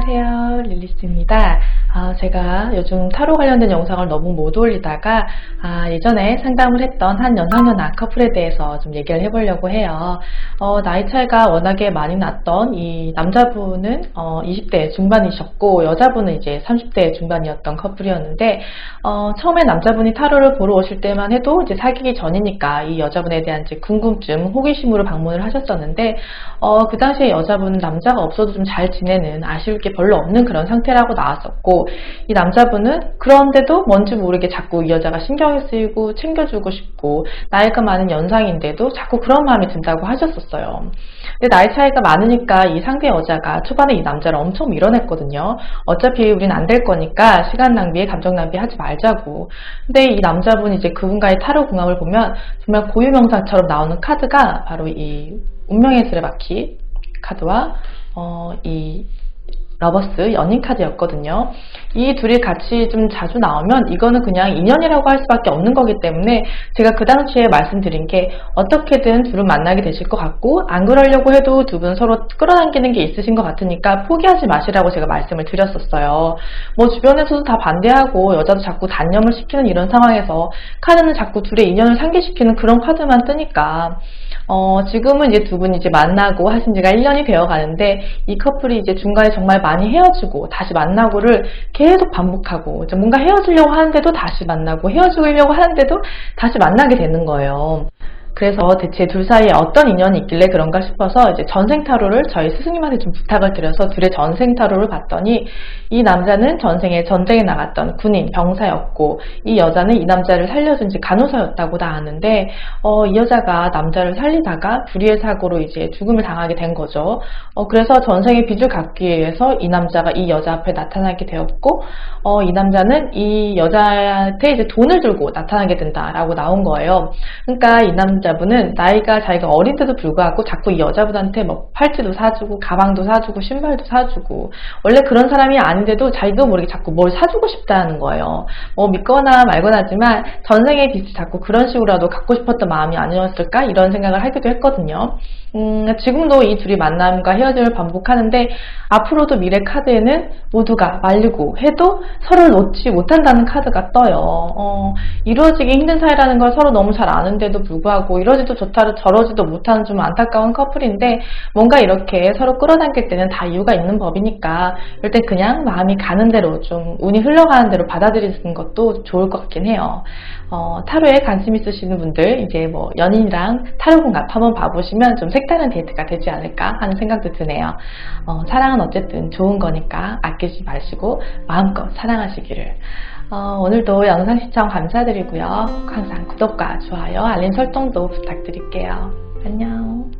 안녕하세요. 릴리스입니다. 아, 제가 요즘 타로 관련된 영상을 너무 못 올리다가 아, 예전에 상담을 했던 한 연상연하 커플에 대해서 좀 얘기를 해보려고 해요. 어, 나이 차이가 워낙에 많이 났던 이 남자분은 어, 20대 중반이셨고 여자분은 이제 30대 중반이었던 커플이었는데 어, 처음에 남자분이 타로를 보러 오실 때만 해도 이제 사귀기 전이니까 이 여자분에 대한 이제 궁금증, 호기심으로 방문을 하셨었는데 어, 그 당시에 여자분은 남자가 없어도 좀 잘 지내는 아쉬울 게 별로 없는 그런 상태라고 나왔었고 이 남자분은 그런데도 뭔지 모르게 자꾸 이 여자가 신경이 쓰이고 챙겨주고 싶고 나이가 많은 연상인데도 자꾸 그런 마음이 든다고 하셨었어요. 근데 나이 차이가 많으니까 이 상대 여자가 초반에 이 남자를 엄청 밀어냈거든요. 어차피 우린 안 될 거니까 시간 낭비에 감정 낭비 하지 말자고. 근데 이 남자분이 이제 그분과의 타로 궁합을 보면 정말 고유명사처럼 나오는 카드가 바로 이 운명의 스레바키 카드와 어, 이 러버스 연인 카드였거든요. 이 둘이 같이 좀 자주 나오면 이거는 그냥 인연이라고 할 수밖에 없는 거기 때문에 제가 그 당시에 말씀드린 게 어떻게든 둘을 만나게 되실 것 같고 안 그러려고 해도 두 분 서로 끌어당기는 게 있으신 것 같으니까 포기하지 마시라고 제가 말씀을 드렸었어요. 뭐 주변에서도 다 반대하고 여자도 자꾸 단념을 시키는 이런 상황에서 카드는 자꾸 둘의 인연을 상기시키는 그런 카드만 뜨니까 어, 지금은 이제 두 분이 이제 만나고 하신 지가 1년이 되어 가는데 이 커플이 이제 중간에 정말 많이 헤어지고 다시 만나고를 계속 반복하고 뭔가 헤어지려고 하는데도 다시 만나고 헤어지려고 하는데도 다시 만나게 되는 거예요. 그래서 대체 둘 사이에 어떤 인연이 있길래 그런가 싶어서 이제 전생 타로를 저희 스승님한테 좀 부탁을 드려서 둘의 전생 타로를 봤더니 이 남자는 전생에 전쟁에 나갔던 군인, 병사였고 이 여자는 이 남자를 살려준 지 간호사였다고 다 아는데 어, 이 여자가 남자를 살리다가 불의의 사고로 이제 죽음을 당하게 된 거죠. 어, 그래서 전생의 빚을 갚기 위해서 이 남자가 이 여자 앞에 나타나게 되었고 어, 이 남자는 이 여자한테 이제 돈을 들고 나타나게 된다라고 나온 거예요. 그러니까 이 남자 여자분은 나이가 자기가 어린데도 불구하고 자꾸 이 여자분한테 뭐 팔찌도 사주고 가방도 사주고 신발도 사주고 원래 그런 사람이 아닌데도 자기도 모르게 자꾸 뭘 사주고 싶다는 거예요. 뭐 믿거나 말거나 하지만 전생의 빚을 자꾸 그런 식으로라도 갖고 싶었던 마음이 아니었을까 이런 생각을 하기도 했거든요. 음, 지금도 이 둘이 만남과 헤어짐을 반복하는데 앞으로도 미래 카드에는 모두가 말리고 해도 서로를 놓지 못한다는 카드가 떠요. 어, 이루어지기 힘든 사이라는 걸 서로 너무 잘 아는데도 불구하고 이러지도 좋다 저러지도 못하는 좀 안타까운 커플인데 뭔가 이렇게 서로 끌어당길 때는 다 이유가 있는 법이니까 이럴 때 그냥 마음이 가는 대로 좀 운이 흘러가는 대로 받아들이는 것도 좋을 것 같긴 해요. 어, 타로에 관심 있으시는 분들 이제 뭐 연인이랑 타로 공합 한번 봐보시면 좀 색다른 데이트가 되지 않을까 하는 생각도 드네요. 어, 사랑은 어쨌든 좋은 거니까 아끼지 마시고 마음껏 사랑하시기를. 어, 오늘도 영상 시청 감사드리고요. 항상 구독과 좋아요, 알림 설정도 부탁드릴게요. 안녕.